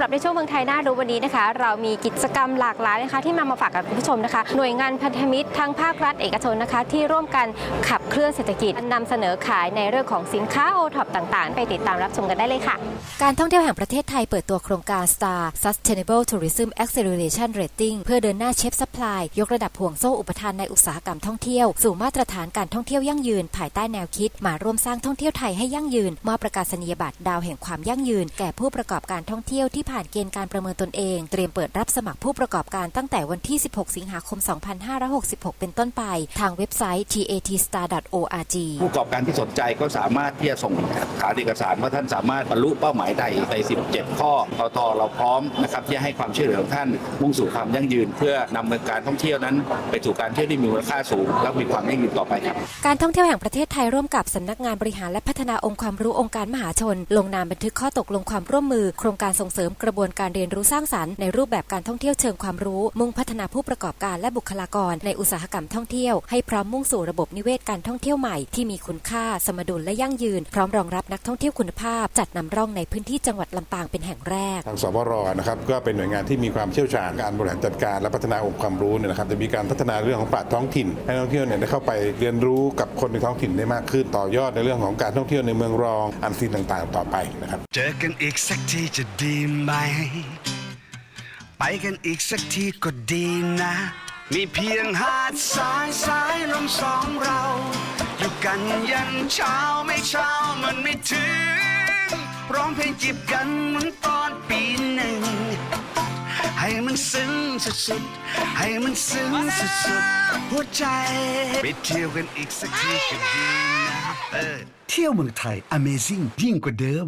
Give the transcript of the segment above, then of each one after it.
หรับในช่วงเมืองไทยน่ารู้วันนี้นะคะ เรามีกิจกรรมหลากหลายนะคะที่มามาฝากกับคุณผู้ชมนะคะ หน่วยงานพันธมิตรทั้งภาครัฐเอกชนนะคะ ที่ร่วมกันขับเคลื่อนเศรษฐกิจนำเสนอขายในเรื่องของสินค้าโอท็อปต่างๆ ไปติดตามรับชมกันได้เลยค่ะ การท่องเที่ยวแห่งประเทศไทยเปิดตัวโครงการ Star Sustainable Tourism Acceleration Rating เพื่อเดินหน้าเชฟซัพพลายยกระดับห่วงโซ่อุปทานในอุตสาหกรรมท่องเที่ยว สู่มาตรฐานการท่องเที่ยวยั่งยืน ภายใต้แนวคิด มาร่วมสร้างท่องเที่ยวไทยให้ยั่งยืนมอบประกาศนียบัตรดาวแห่งความยั่งยืน แก่ผู้ประกอบการท่องเที่ยวที่ผ่านเกณฑ์การประเมินตนเอง เตรียมเปิดรับสมัครผู้ประกอบการตั้งแต่วันที่ 16 สิงหาคม 2566 เป็นต้นไป ทางเว็บไซต์ tatstar.org ผู้ประกอบการที่สนใจก็สามารถที่จะส่งฐานเอกสารว่าท่านสามารถบรรลุเป้าหมายใดใน 17 ข้อททเราพร้อมนะครับที่จะให้ความช่วยเหลือของท่านมุ่งสู่ความยั่งยืน เพื่อนำเมืองการท่องเที่ยวนั้น ไปสู่การเที่ยวที่มีมูลค่าสูง และมีความยั่งยืนต่อไปครับการท่องเที่ยวแห่งประเทศไทยร่วมกับสำนักงานบริหารและพัฒนาองค์ความรู้องค์การมหาชน ลงนามบันทึกข้อตกลงความร่วมมือ โครงการส่งเสริมกระบวนการเรียนรู้สร้างสรรค์ในรูปแบบการท่องเที่ยวเชิงความรู้ มุ่งพัฒนาผู้ประกอบการและบุคลากร ในอุตสาหกรรมท่องเที่ยวให้พร้อมมุ่งสู่ระบบนิเวศการท่องเที่ยวใหม่ที่มีคุณค่าสมดุลและยั่งยืน พร้อมรองรับนักท่องเที่ยวคุณภาพ จัดนำร่องในพื้นที่จังหวัดลำปางเป็นแห่งแรก ทางสวรนะครับก็เป็นหน่วยงานที่มีความเชี่ยวชาญการบริหารจัดการและพัฒนาองค์ความรู้เนี่ยนะครับจะมีการพัฒนาเรื่องของปราท้องถิ่น ให้นักท่องเที่ยวเนี่ยได้เข้าไปเรียนรู้กับคนในท้องถิ่นได้มากขึ้นต่อยอดในเรื่องของการท่องเที่ยวในเมืองรองอันซีนต่างๆ ต่อไปนะครับเจอกันอีกสักทีจะดีไหมไปกันอีกสักทีก็ดีนะ มีเพียงหาดสายสายลมสองเรา อยู่กันยันเช้าไม่เช้ามันไม่ถึง ร้องเพลงจีบกันเหมือนตอนปีหนึ่ง ให้มันซึ้งสุดๆ ให้มันซึ้งสุดๆ หัวใจ ไปเที่ยวกันอีกสักทีก็ดีนะ เออ เที่ยวเมืองไทย Amazing ยิ่งกว่าเดิม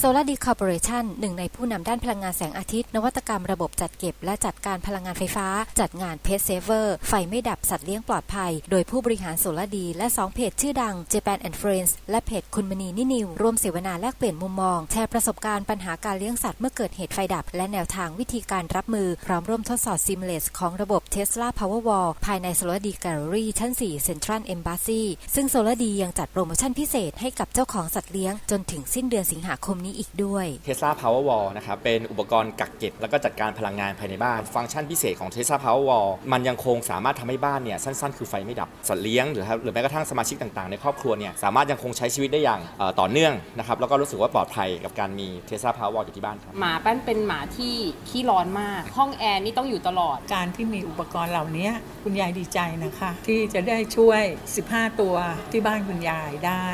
Solar D Corporation หนึ่งในผู้นำด้านพลังงานแสงอาทิตย์ นวัตกรรมระบบจัดเก็บ และจัดการพลังงานไฟฟ้า จัดงาน Pet Saver ไฟไม่ดับสัตว์เลี้ยงปลอดภัย โดยผู้บริหาร Solar D และ 2 เพจชื่อดัง Japan and Friends และเพจคุณมณีนินิว ร่วมเสวนาแลกเปลี่ยนมุมมอง แชร์ประสบการณ์ปัญหาการเลี้ยงสัตว์เมื่อเกิดเหตุไฟดับ และแนวทางวิธีการรับมือ พร้อมร่วมทดสอบ Seamless ของระบบ Tesla Powerwall ภายใน Solar D Gallery ชั้น 4 Central Embassy ซึ่ง Solar D ยังจัดโปรโมชั่นพิเศษให้กับเจ้าของสัตว์เลี้ยงจนถึงสิ้นเดือนสิงหาคมนี้อีกด้วย Tesla Powerwall นะครับเป็นอุปกรณ์กักเก็บ แล้วก็จัดการพลังงานภายในบ้าน ฟังก์ชันพิเศษของ Tesla Powerwall มันยังคงสามารถทำให้บ้านเนี่ยสั้นๆ คือไฟไม่ดับ สัตว์เลี้ยงหรือครับหรือแม้กระทั่งสมาชิกต่างๆ ในครอบครัวเนี่ยสามารถยังคงใช้ชีวิตได้อย่างเอ่อต่อเนื่องนะครับแล้วก็รู้สึกว่าปลอดภัยกับการมี Tesla Powerwall อยู่ที่บ้านครับหมาแป้นเป็นหมาที่ขี้ร้อนมาก ห้องแอร์นี่ต้องอยู่ตลอด การที่มีอุปกรณ์เหล่านี้คุณยายดีใจนะคะ ที่จะได้ช่วย 15 ตัวที่บ้านคุณยายได้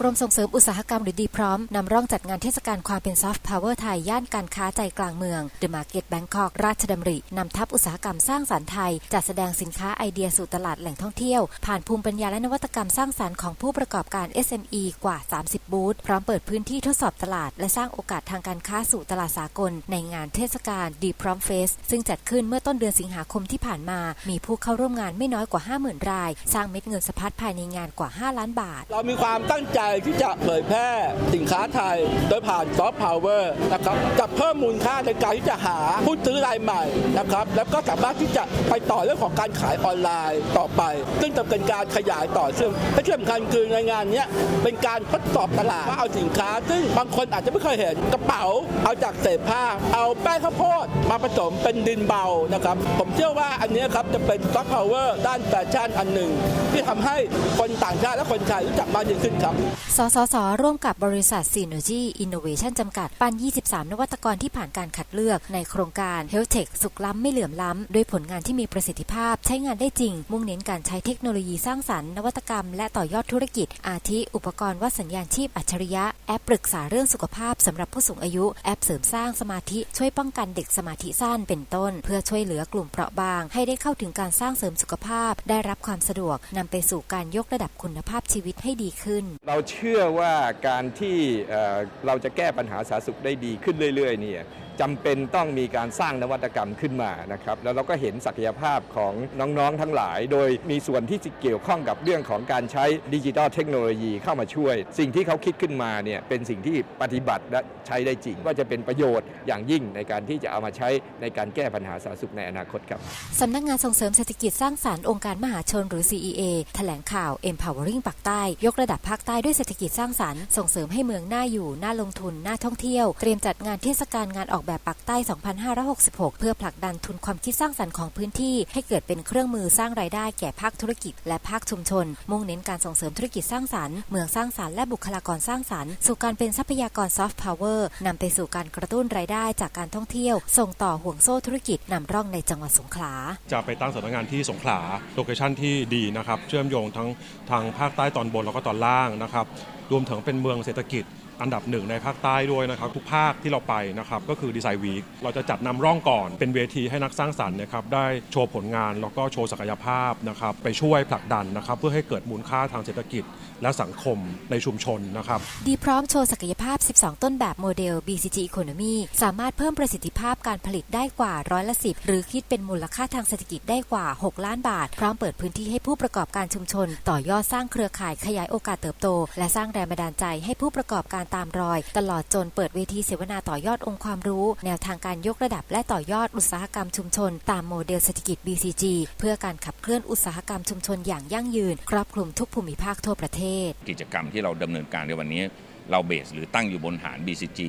กรมส่งเสริมอุตสาหกรรมหรือดีพร้อมนำร่องจัดงานเทศกาลความเป็นซอฟต์พาวเวอร์ไทย ย่านการค้าใจกลางเมือง The Market Bangkok ราชดำรินำทัพอุตสาหกรรมสร้างสรรค์ไทย จัดแสดงสินค้าไอเดียสู่ตลาดแหล่งท่องเที่ยว ผ่านภูมิปัญญาและนวัตกรรมสร้างสรรค์ของผู้ประกอบการ SME กว่า 30 บูธพร้อมเปิดพื้นที่ทดสอบตลาด และสร้างโอกาสทางการค้าสู่ตลาดสากล ในงานเทศกาลดีพร้อมเฟสซึ่งจัดขึ้นเมื่อต้นเดือนสิงหาคมที่ผ่านมา มีผู้เข้าร่วมงานไม่น้อยกว่า 50,000 ราย สร้างเม็ดเงินสะพัดภายในงานกว่า 5 ล้านบาท เรามีความตั้งใจที่จะเผยแพร่สินค้าไทย โดยผ่านซอฟต์พาวเวอร์นะครับจะเพิ่มมูลค่าในการที่จะหาผู้ซื้อรายใหม่นะครับแล้วก็สามารถที่จะไปต่อเรื่องของการขายออนไลน์ต่อไป ซึ่งจะเป็นการขยายต่อซึ่งและที่สำคัญคือในงานนี้เป็นการทดสอบตลาดว่าเอาสินค้า ซึ่งบางคนอาจจะไม่เคยเห็นกระเป๋า เอาจากเศษผ้า เอาแป้งข้าวโพดมาผสมเป็นดินเบานะครับผมเชื่อว่าอันนี้ครับจะเป็นซอฟต์พาวเวอร์ด้านแฟชั่นอันหนึ่งที่ทำให้คนต่างชาติและคนไทยรู้จักมากยิ่งขึ้นครับสสส ร่วมกับบริษัท Synergy Innovation จำกัด ปัน23 นวัตกรที่ผ่านการคัดเลือกในโครงการ Health Tech สุขล้ำไม่เหลื่อมล้ำ ด้วยผลงานที่มีประสิทธิภาพ ใช้งานได้จริง มุ่งเน้นการใช้เทคโนโลยีสร้างสรรค์นวัตกรรม และต่อยอดธุรกิจ อาทิ อุปกรณ์วัดสัญญาณชีพอัจฉริยะ แอปปรึกษาเรื่องสุขภาพสำหรับผู้สูงอายุ แอปเสริมสร้างสมาธิช่วยป้องกันเด็กสมาธิสั้นเป็นต้น เพื่อช่วยเหลือกลุ่มเปราะบาง ให้ได้เข้าถึงการสร้างเสริมสุขภาพ ได้รับความสะดวกนำไปสู่การยกระดับคุณภาพชีวิตให้ดีขึ้นเราเชื่อว่าการที่เอ่อเราจะแก้ปัญหาสาธารณสุขได้ดีขึ้นเรื่อยๆเนี่ย จำเป็นต้องมีการสร้างนวัตกรรมขึ้นมานะครับแล้วเราก็เห็นศักยภาพของน้องๆทั้งหลาย โดยมีส่วนที่เกี่ยวข้องกับเรื่องของการใช้ดิจิทัลเทคโนโลยีเข้ามาช่วย สิ่งที่เขาคิดขึ้นมาเนี่ยเป็นสิ่งที่ปฏิบัติและใช้ได้จริง ก็จะเป็นประโยชน์อย่างยิ่งในการที่จะเอามาใช้ในการแก้ปัญหาสาธารณสุขในอนาคตครับสำนักงานส่งเสริมเศรษฐกิจสร้างสารรค์องค์การมหาชนหรือ CEA แถลงข่าว Empowering ปากใต้ ยกระดับภาคใต้ด้วยเศรษฐกิจสร้างสรรค์ส่งเสริมให้เมืองน่าอยู่น่าลงทุนน่าท่องเที่ยว เตรียมจัดงานเทศกาลงานออกแบบปากใต้ 2566 เพื่อผลักดันทุนความคิดสร้างสรรค์ของพื้นที่ ให้เกิดเป็นเครื่องมือสร้างรายได้แก่ภาคธุรกิจ และภาคชุมชน มุ่งเน้นการส่งเสริมธุรกิจสร้างสรรค์ เมืองสร้างสรรค์และบุคลากรสร้างสรรค์ สู่การเป็นทรัพยากรซอฟต์พาวเวอร์นำไปสู่การกระตุ้นรายได้จากการท่องเที่ยว ส่งต่อห่วงโซ่ธุรกิจนำร่องในจังหวัดสงขลา จะไปตั้งสำนักงานที่สงขลาโลเคชั่นที่ดีนะครับ เชื่อมโยงทั้งทางภาคใต้ตอนบนแล้วก็ตอนล่างนะครับ รวมถึงเป็นเมืองเศรษฐกิจ อันดับหนึ่งในภาคใต้ด้วยนะครับทุกภาคที่เราไปนะครับก็คือดีไซน์วีคเราจะจัดนำร่องก่อนเป็นเวทีให้นักสร้างสรรค์นะครับได้โชว์ผลงานแล้วก็โชว์ศักยภาพนะครับไปช่วยผลักดันนะครับเพื่อให้เกิดมูลค่าทางเศรษฐกิจ และสังคมในชุมชนนะครับดีพร้อมโชว์ศักยภาพ 12 ต้นแบบโมเดล BCG Economy สามารถเพิ่มประสิทธิภาพการผลิตได้กว่าร้อยละสิหรือคิดเป็นมูลค่าทางเศรษฐกิจได้กว่า 6 ล้านบาท พร้อมเปิดพื้นที่ให้ผู้ประกอบการชุมชน ต่อยอดสร้างเครือข่ายขยายโอกาสเติบโต และสร้างแรงบันดาลใจให้ผู้ประกอบการตามรอย ตลอดจนเปิดเวทีเสวนาต่อยอดองค์ความรู้ แนวทางการยกระดับและต่อยอดอุตสาหกรรมชุมชน ตามโมเดลเศรษฐกิจ BCG เพื่อการขับเคลื่อนอุตสาหกรรมชุมชนอย่างยั่งยืน ครอบคลุมทุกภูมิภาคทั่วประเทศ กิจกรรมที่เราดำเนินการในวันนี้ เราเบสหรือตั้งอยู่บนฐาน BCG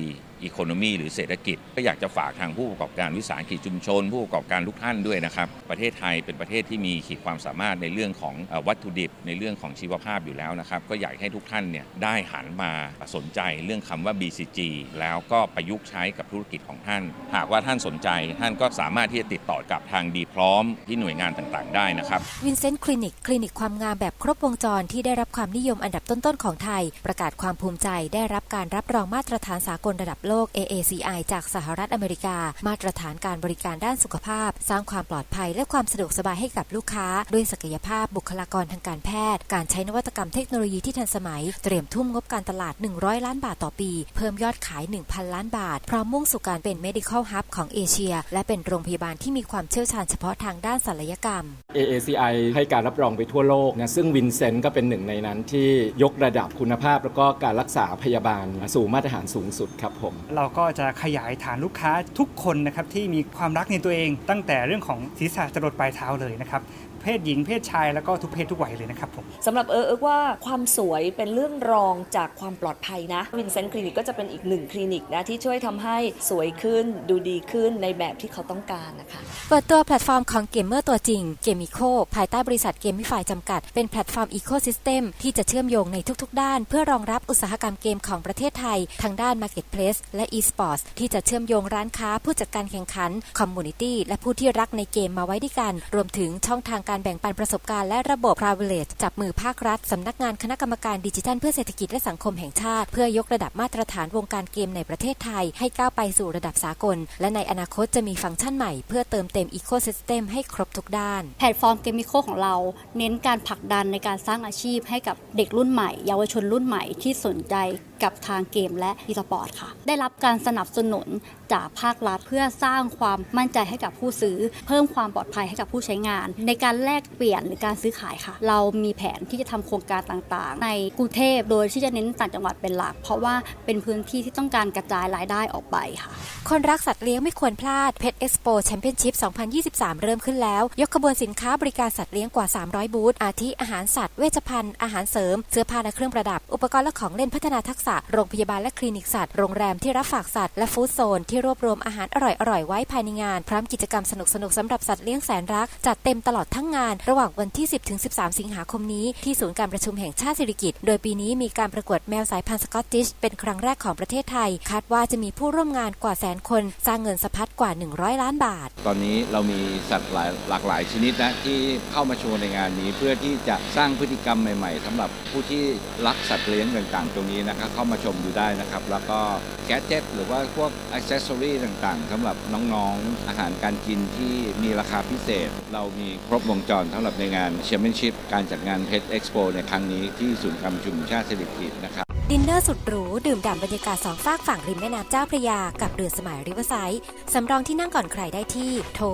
Economy หรือเศรษฐกิจ ก็อยากจะฝากทางผู้ประกอบการวิสาหกิจชุมชน ผู้ประกอบการทุกท่านด้วยนะครับ ประเทศไทยเป็นประเทศที่มีขีดความสามารถในเรื่องของวัตถุดิบ ในเรื่องของชีวภาพอยู่แล้วนะครับ ก็อยากให้ทุกท่านเนี่ยได้หันมาสนใจเรื่องคำว่า BCG แล้วก็ประยุกต์ใช้กับธุรกิจของท่าน หากว่าท่านสนใจท่านก็สามารถที่จะติดต่อกับทางดีพร้อมที่หน่วยงานต่างๆ ได้นะครับวินเซนต์คลินิกคลินิกความงามแบบครบวงจรที่ได้รับความนิยมอันดับต้นๆของไทย ประกาศความภูมิใจได้รับการรับรองมาตรฐานสากลระดับโลก AACI จากสหรัฐอเมริกา มาตรฐานการบริการด้านสุขภาพ สร้างความปลอดภัยและความสะดวกสบายให้กับลูกค้า ด้วยศักยภาพบุคลากรทางการแพทย์ การใช้นวัตกรรมเทคโนโลยีที่ทันสมัย เตรียมทุ่มงบการตลาด 100 ล้านบาทต่อปี เพิ่มยอดขาย 1,000 ล้านบาท พร้อมมุ่งสู่การเป็น medical hub ของเอเชีย และเป็นโรงพยาบาลที่มีความเชี่ยวชาญเฉพาะทางด้านศัลยกรรม AACI ให้การรับรองไปทั่วโลกนะซึ่งวินเซนต์ก็เป็นหนึ่งในนั้นที่ยกระดับคุณภาพแล้วก็การรักษาพยาบาลสู่มาตรฐานสูงสุดครับผม เราก็จะขยายฐานลูกค้าทุกคนนะครับที่มีความรักในตัวเอง ตั้งแต่เรื่องของศีรษะจรดปลายเท้าเลยนะครับ เพศหญิงเพศชายแล้วก็ทุกเพศทุกวัยเลยนะครับผม สำหรับเออเอิกว่าความสวยเป็นเรื่องรองจากความปลอดภัยนะวินเซนต์คลินิกก็จะเป็นอีกหนึ่งคลินิกนะที่ช่วยทำให้สวยขึ้นดูดีขึ้นในแบบที่เขาต้องการนะคะ เปิดตัวแพลตฟอร์มของเกมเมอร์ตัวจริงเกมิโคภายใต้บริษัทเกมมิฟายจำกัด เป็นแพลตฟอร์มอีโคซิสเต็มที่จะเชื่อมโยงในทุกๆ ด้าน เพื่อรองรับอุตสาหกรรมเกมของประเทศไทยทางด้าน Marketplace และ e-sports ที่จะเชื่อมโยงร้านค้าผู้จัดการแข่งขันคอมมูนิตี้และผู้ที่รักในเกมมาไว้ด้วยกัน รวมถึงช่องทางการแบ่งปันประสบการณ์และระบบ Privilege จับมือภาครัฐ สำนักงานคณะกรรมการดิจิทัลเพื่อเศรษฐกิจและสังคมแห่งชาติ เพื่อยกระดับมาตรฐานวงการเกมในประเทศไทย ให้ก้าวไปสู่ระดับสากล และในอนาคตจะมีฟังก์ชันใหม่เพื่อเติมเต็มอีโคซิสเต็มให้ครบทุกด้าน แพลตฟอร์มเกมิโคของเรา เน้นการผลักดันในการสร้างอาชีพให้กับเด็กรุ่นใหม่ เยาวชนรุ่นใหม่ที่สนใจกับทางเกมและอีสปอร์ตค่ะ ได้รับการสนับสนุนจากภาครัฐเพื่อสร้างความมั่นใจให้กับผู้ซื้อ เพิ่มความปลอดภัยให้กับผู้ใช้งาน ในการแลกเปลี่ยนหรือการซื้อขายค่ะ เรามีแผนที่จะทำโครงการต่างๆ ในกรุงเทพโดยที่จะเน้นต่างจังหวัดเป็นหลัก เพราะว่าเป็นพื้นที่ที่ต้องการกระจายรายได้ออกไปค่ะ คนรักสัตว์เลี้ยงไม่ควรพลาด Pet Expo Championship 2023 เริ่มขึ้นแล้ว ยกขบวนสินค้าบริการสัตว์เลี้ยงกว่า 300 บูธอาทิอาหารสัตว์เวชภัณฑ์อาหารเสริมเสื้อผ้าและเครื่องประดับ อุปกรณ์และของเล่นพัฒนาทักษะโรงพยาบาลและคลินิกสัตว์ โรงแรมที่รับฝากสัตว์ และฟู้ดโซนที่รวบรวมอาหารอร่อยๆ ไว้ภายในงาน พร้อมกิจกรรมสนุกๆสำหรับสัตว์เลี้ยงแสนรัก จัดเต็มตลอดทั้งงาน ระหว่างวันที่ 10-13 สิงหาคมนี้ ที่ศูนย์การประชุมแห่งชาติสิริกิติ์โดยปีนี้มีการประกวดแมวสายพันธุ์สกอตติชเป็นครั้งแรกของประเทศไทย คาดว่าจะมีผู้ร่วมงานกว่าแสนคน สร้างเงินสะพัดกว่า 100 ล้านบาท ตอนนี้เรามีสัตว์หลายหลากหลายชนิดนะที่เข้ามาโชว์ในงานนี้ เพื่อที่จะสร้างพฤติกรรมใหม่ๆสำหรับผู้ที่รักสัตว์เลี้ยงต่างๆ ตรงนี้นะครับเข้ามาชมดูได้นะครับ แล้วก็แกจ e t หรือว่าพวกอ c เซสซอรีต่างๆสำหรับน้องๆ อาหารการกินที่มีราคาพิเศษ เรามีครบวงจรสำหรับในงานแชมเปี้ยนชิพการจัดงานเพ t เอ็กซ์โปในครั้งนี้ที่ศูนย์การประชุมชาติเศรษฐกิจนะครับดินเนอร์สุดหรู ดื่มด่ำบรรยากาศสองฝากฝั่งริมแม่น้ำเจ้าพระยา กับเรือสมัยริเวอร์ไซด์สำรองที่นั่งก่อนใครได้ที่โทร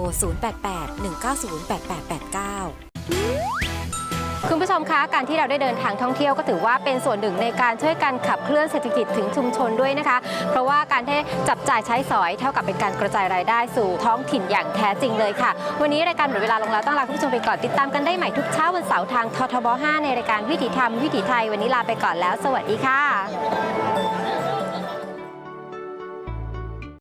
088-190-8889 คุณผู้ชมคะการที่เราได้เดินทางท่องเที่ยวก็ถือว่าเป็นส่วนหนึ่งในการช่วยกันขับเคลื่อนเศรษฐกิจถึงชุมชนด้วยนะคะ เพราะว่าการที่จับจ่ายใช้สอยเท่ากับเป็นการกระจายรายได้สู่ท้องถิ่นอย่างแท้จริงเลยค่ะ วันนี้รายการหมดเวลาลงแล้วต้องลาคุณผู้ชมไปก่อนติดตามกันได้ใหม่ทุกเช้าวันเสาร์ทางททบ 5 ในรายการวิถีธรรมวิถีไทย วันนี้ลาไปก่อนแล้ว สวัสดีค่ะ